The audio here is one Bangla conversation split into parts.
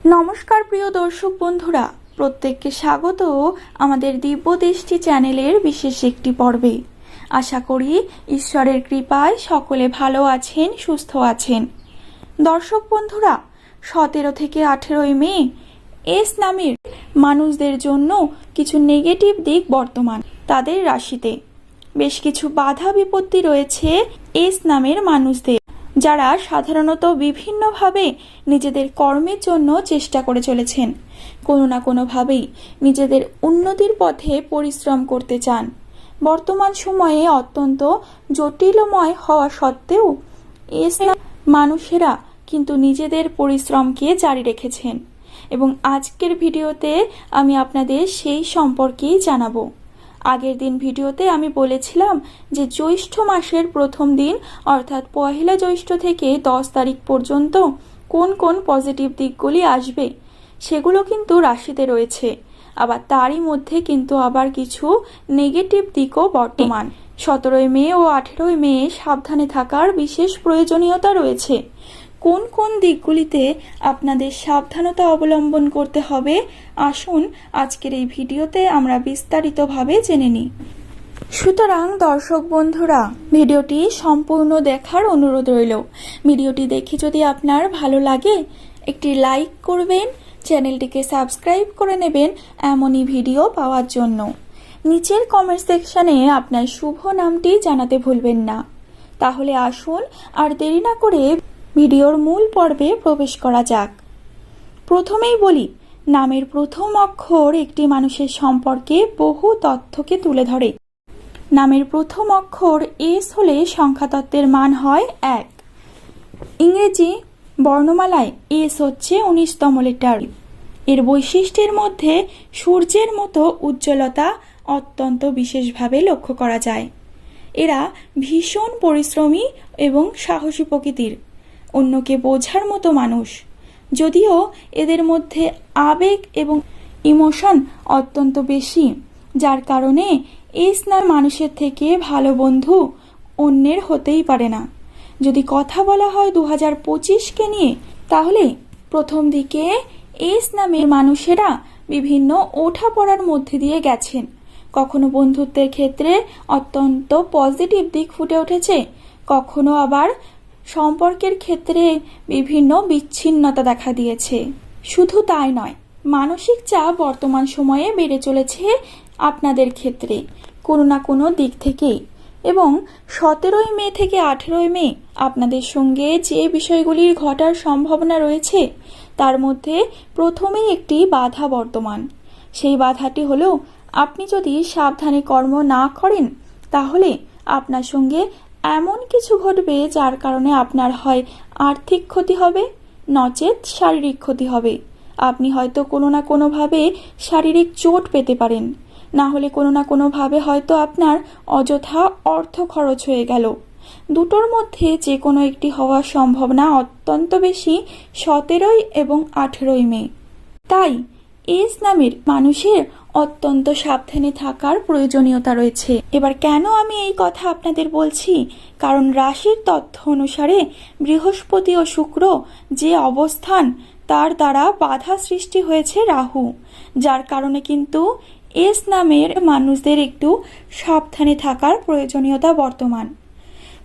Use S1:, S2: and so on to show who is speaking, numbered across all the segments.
S1: নমস্কার প্রিয় দর্শক বন্ধুরা, প্রত্যেককে স্বাগত আমাদের দিব্য দৃষ্টি চ্যানেলের বিশেষ একটি পর্বে। আশা করি ঈশ্বরের কৃপায় সকলে ভালো আছেন, সুস্থ আছেন। দর্শক বন্ধুরা, সতেরো থেকে আঠেরোই মে, এস নামের মানুষদের জন্য কিছু নেগেটিভ দিক বর্তমান তাদের রাশিতে। বেশ কিছু বাধা বিপত্তি রয়েছে এস নামের মানুষদের। যারা সাধারণত বিভিন্নভাবে নিজেদের কর্মের জন্য চেষ্টা করে চলেছেন। কোনো না কোনোভাবেই নিজেদের উন্নতির পথে পরিশ্রম করতে চান। বর্তমান সময়ে অত্যন্ত জটিলময় হওয়া সত্ত্বেও মানুষেরা কিন্তু নিজেদের পরিশ্রমকে জারি রেখেছেন। এবং আজকের ভিডিওতে আমি আপনাদের সেই সম্পর্কেই জানাব। আগের দিন ভিডিওতে আমি বলেছিলাম যে জ্যৈষ্ঠ মাসের প্রথম দিন, অর্থাৎ পহেলা জ্যৈষ্ঠ থেকে দশ তারিখ পর্যন্ত কোন কোন পজিটিভ দিকগুলি আসবে, সেগুলো কিন্তু রাশিতে রয়েছে। আবার তারই মধ্যে কিন্তু আবার কিছু নেগেটিভ দিকও বর্তমান। সতেরোই মে ও আঠেরোই মে সাবধানে থাকার বিশেষ প্রয়োজনীয়তা রয়েছে। কোন কোন দিকগুলিতে আপনাদের সাবধানতা অবলম্বন করতে হবে, আসুন আজকের এই ভিডিওতে আমরা বিস্তারিতভাবে জেনে নিই। সুতরাং দর্শক বন্ধুরা, ভিডিওটি সম্পূর্ণ দেখার অনুরোধ রইল। ভিডিওটি দেখে যদি আপনার ভালো লাগে, একটি লাইক করবেন, চ্যানেলটিকে সাবস্ক্রাইব করে নেবেন এমনই ভিডিও পাওয়ার জন্য। নিচের কমেন্ট সেকশনে আপনার শুভ নামটি জানাতে ভুলবেন না। তাহলে আসুন আর দেরি না করে ভিডিওর মূল পর্বে প্রবেশ করা যাক। প্রথমেই বলি, নামের প্রথম অক্ষর একটি মানুষের সম্পর্কে বহু তথ্যকে তুলে ধরে। নামের প্রথম অক্ষর এস হলে সংখ্যাতত্ত্বের মান হয় এক। ইংরেজি বর্ণমালায় এস হচ্ছে উনিশতম লেটার। এর বৈশিষ্ট্যের মধ্যে সূর্যের মতো উজ্জ্বলতা অত্যন্ত বিশেষভাবে লক্ষ্য করা যায়। এরা ভীষণ পরিশ্রমী এবং সাহসী প্রকৃতির। অন্যকে বোঝার মতো মানুষ। যদিও এদের মধ্যে আবেগ এবং ইমোশন অত্যন্ত বেশি, যার কারণে এই স্নার মানুষের থেকে ভালো বন্ধু অন্যের হতেই পারে না। যদি কথা বলা হয় দু হাজার পঁচিশকে নিয়ে, তাহলে প্রথম দিকে এস নামের মানুষেরা বিভিন্ন ওঠাপড়ার মধ্যে দিয়ে গেছেন। কখনো বন্ধুত্বের ক্ষেত্রে অত্যন্ত পজিটিভ দিক ফুটে উঠেছে, কখনো আবার সম্পর্কের ক্ষেত্রে বিভিন্ন বিচ্ছিন্নতা দেখা দিয়েছে। শুধু তাই নয়, মানসিক চাপ বর্তমান সময়ে বেড়ে চলেছে আপনাদের ক্ষেত্রে, কোনো না কোনো দিক থেকেই। এবং সতেরোই মে থেকে আঠেরোই মে আপনাদের সঙ্গে যে বিষয়গুলির ঘটার সম্ভাবনা রয়েছে, তার মধ্যে প্রথমেই একটি বাধা বর্তমান। সেই বাধাটি হলো, আপনি যদি সাবধানে কর্ম না করেন, তাহলে আপনার সঙ্গে এমন কিছু ঘটবে যার কারণে আপনার হয় আর্থিক ক্ষতি হবে, নচেত শারীরিক ক্ষতি হবে। আপনি হয়তো কোনো না কোনোভাবে শারীরিক চোট পেতে পারেন। না হলে কোনো না কোনোভাবে হয়তো আপনার অযথা অর্থ খরচ হয়ে গেল। দুটোর মধ্যে যে কোনো একটি হওয়ার সম্ভাবনা অত্যন্ত বেশি সতেরোই এবং আঠেরোই মে। তাই এস নামের মানুষের অত্যন্ত সাবধানে থাকার প্রয়োজনীয়তা রয়েছে। এবার কেন আমি এই কথা আপনাদের বলছি? কারণ রাশির তথ্য অনুসারে বৃহস্পতি ও শুক্র যে অবস্থান, তার দ্বারা বাধা সৃষ্টি হয়েছে রাহু। যার কারণে কিন্তু এস নামের মানুষদের একটু সাবধানে থাকার প্রয়োজনীয়তা বর্তমান।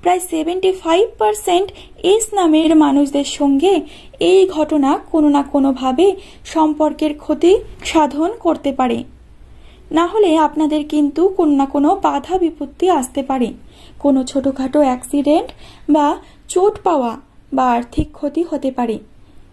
S1: প্রায় সেভেন্টি ফাইভ পার্সেন্ট এস নামের মানুষদের সঙ্গে এই ঘটনা কোনো না কোনোভাবে সম্পর্কের ক্ষতি সাধন করতে পারে। না হলে আপনাদের কিন্তু কোনো না কোনো বাধা বিপত্তি আসতে পারে। কোনো ছোটোখাটো অ্যাক্সিডেন্ট বা চোট পাওয়া বা আর্থিক ক্ষতি হতে পারে।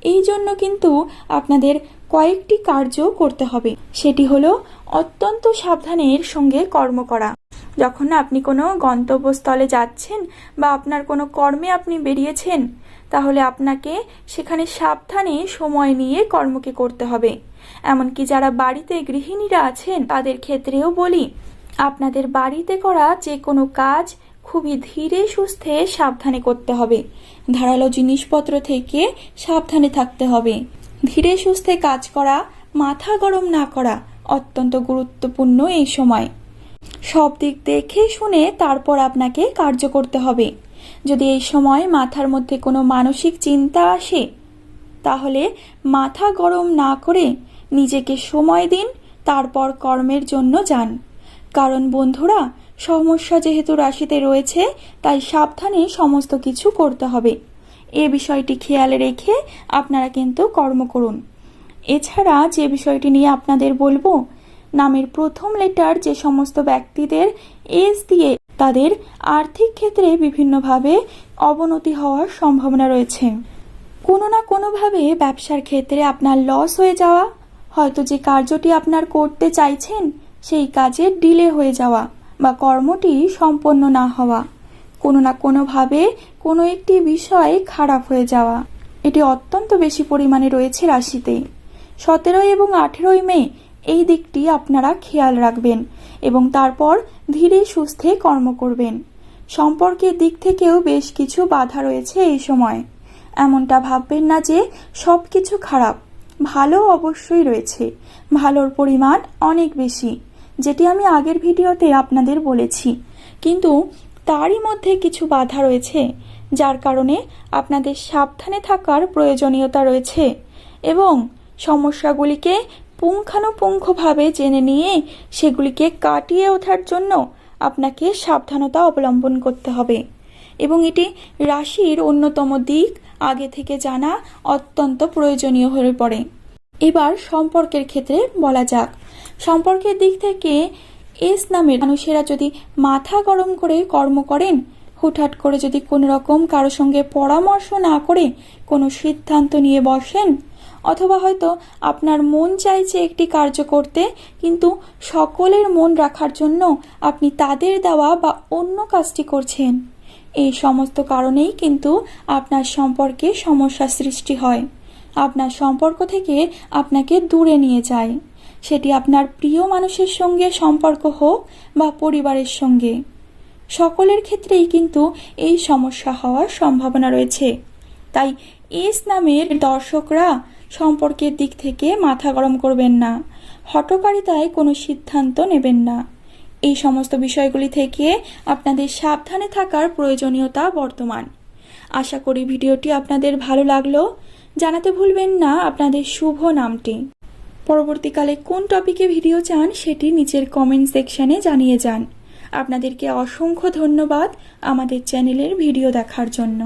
S1: এই জন্য কিন্তু আপনাদের কয়েকটি কার্য করতে হবে। সেটি হলো অত্যন্ত সাবধানের সঙ্গে কর্ম করা। যখন আপনি কোনো গন্তব্যস্থলে যাচ্ছেন বা আপনার কোনো কর্মে আপনি বেরিয়েছেন, তাহলে আপনাকে সেখানে সাবধানে সময় নিয়ে কর্মকে করতে হবে। এমনকি যারা বাড়িতে গৃহিণীরা আছেন, তাদের ক্ষেত্রেও বলি, আপনাদের বাড়িতে করা যে কোনো কাজ খুবই ধীরে সুস্থে সাবধানে করতে হবে। ধারালো জিনিসপত্র থেকে সাবধানে থাকতে হবে। ধীরে সুস্থে কাজ করা, মাথা গরম না করা অত্যন্ত গুরুত্বপূর্ণ এই সময়। সব দিক দেখে শুনে তারপর আপনাকে কার্য করতে হবে। যদি এই সময় মাথার মধ্যে কোনো মানসিক চিন্তা আসে, তাহলে মাথা গরম না করে নিজেকে সময় দিন, তারপর কর্মের জন্য যান। কারণ বন্ধুরা, সমস্যা যেহেতু রাশিতে রয়েছে, তাই সাবধানে সমস্ত কিছু করতে হবে। এ বিষয়টি খেয়ালে রেখে আপনারা কিন্তু কর্ম করুন। এছাড়া যে বিষয়টি নিয়ে আপনাদের বলব নামের প্রথম লেটার যে সমস্ত ব্যক্তিদের এস দিয়ে তাদের আর্থিক ক্ষেত্রে বিভিন্নভাবে অবনতি হওয়ার সম্ভাবনা রয়েছে। কোনো না কোনোভাবে ব্যবসার ক্ষেত্রে আপনার লস হয়ে যাওয়া, হয়তো যে কার্যটি আপনার করতে চাইছেন, সেই কাজে ডিলে হয়ে যাওয়া বা কর্মটি সম্পন্ন না হওয়া। কোনো না কোনোভাবে কোনো একটি বিষয় খারাপ হয়ে যাওয়া। এটি অত্যন্ত বেশি পরিমাণে রয়েছে রাশিতে। সতেরোই এবং আঠেরোই মে এই দিকটি আপনারা খেয়াল রাখবেন এবং তারপর ধীরে সুস্থে কর্ম করবেন। সম্পর্কের দিক থেকেও বেশ কিছু বাধা রয়েছে এই সময়। এমনটা ভাববেন না যে সব কিছু খারাপ। ভালো অবশ্যই রয়েছে। ভালোর পরিমাণ অনেক বেশি, যেটি আমি আগের ভিডিওতে আপনাদের বলেছি। কিন্তু তারই মধ্যে কিছু বাধা রয়েছে, যার কারণে আপনাদের সাবধানে থাকার প্রয়োজনীয়তা রয়েছে এবং সমস্যাগুলিকে পুঙ্খানুপুঙ্খভাবে জেনে নিয়ে সেগুলিকে কাটিয়ে ওঠার জন্য আপনাকে সাবধানতা অবলম্বন করতে হবে। এবং এটি রাশির অন্যতম দিক, আগে থেকে জানা অত্যন্ত প্রয়োজনীয় হয়ে পড়ে। এবার সম্পর্কের ক্ষেত্রে বলা যাক। সম্পর্কের দিক থেকে এস নামের মানুষেরা যদি মাথা গরম করে কর্ম করেন, হুটহাট করে যদি কোনো রকম কারও সঙ্গে পরামর্শ না করে কোনো সিদ্ধান্ত নিয়ে বসেন অথবা হয়তো আপনার মন চাইছে একটি কার্য করতে, কিন্তু সকলের মন রাখার জন্য আপনি তাদের দেওয়া বা অন্য কাজটি করছেন। এই সমস্ত কারণেই কিন্তু আপনার সম্পর্কে সমস্যা সৃষ্টি হয়। আপনার সম্পর্ক থেকে আপনাকে দূরে নিয়ে যায়। সেটি আপনার প্রিয় মানুষের সঙ্গে সম্পর্ক হোক বা পরিবারের সঙ্গে। সকলের ক্ষেত্রেই কিন্তু এই সমস্যা হওয়ার সম্ভাবনা রয়েছে। তাই এস নামের দর্শকরা সম্পর্কের দিক থেকে মাথা গরম করবেন না। হটকারিতায় কোনো সিদ্ধান্ত নেবেন না। এই সমস্ত বিষয়গুলি থেকে আপনাদের সাবধানে থাকার প্রয়োজনীয়তা বর্তমান। আশা করি ভিডিওটি আপনাদের ভালো লাগল। জানাতে ভুলবেন না আপনাদের শুভ নামটি। পরবর্তীকালে কোন টপিকে ভিডিও চান সেটি নিচের কমেন্ট সেকশনে জানিয়ে যান। আপনাদেরকে অসংখ্য ধন্যবাদ আমাদের চ্যানেলের ভিডিও দেখার জন্য।